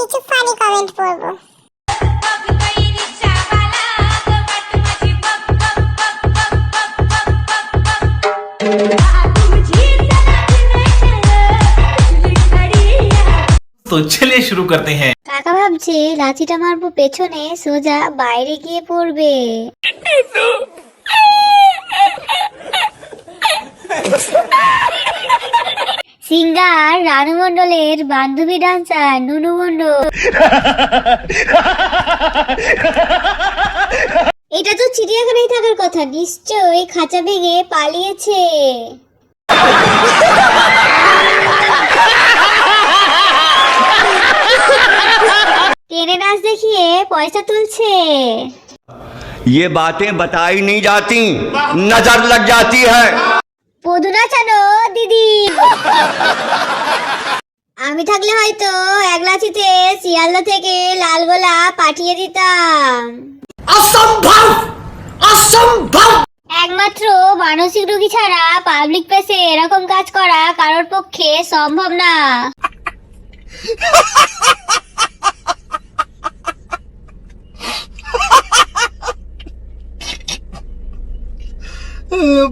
কিছু funny comment পড়ব তো চলে শুরু করতে হ্যাঁ কাকা ভাবছে লাঠিটা মারবো পেছনে সোজা বাইরে গিয়ে পড়বে সিঙ্গার রানু মণ্ডলের বান্ধবী ডান্সার নুনু মণ্ডল এটা তো চিড়িয়াখানায় থাকার কথা নিশ্চয়ই খাঁচা ভেঙে পালিয়েছে টেনে নাচ দেখিয়ে পয়সা তুলছে ये बातें बताई नहीं जाती नजर लग जाती है পদুনা দিদি। আমি থাকলে হয়তো এক শিয়ালদা থেকে লাল গোলা পাঠিয়ে দিতাম। অসম্ভব! অসম্ভব! একমাত্র মানসিক রোগী ছাড়া পাবলিক প্লেসে এরকম কাজ করা কারোর পক্ষে সম্ভব না।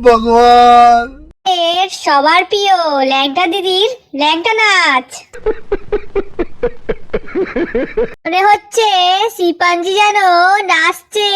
ভগবান। সবার প্রিয় ল্যাংটা দিদির ল্যাংটা নাচ। মনে হচ্ছে শিপাঞ্জি যেন নাচছে।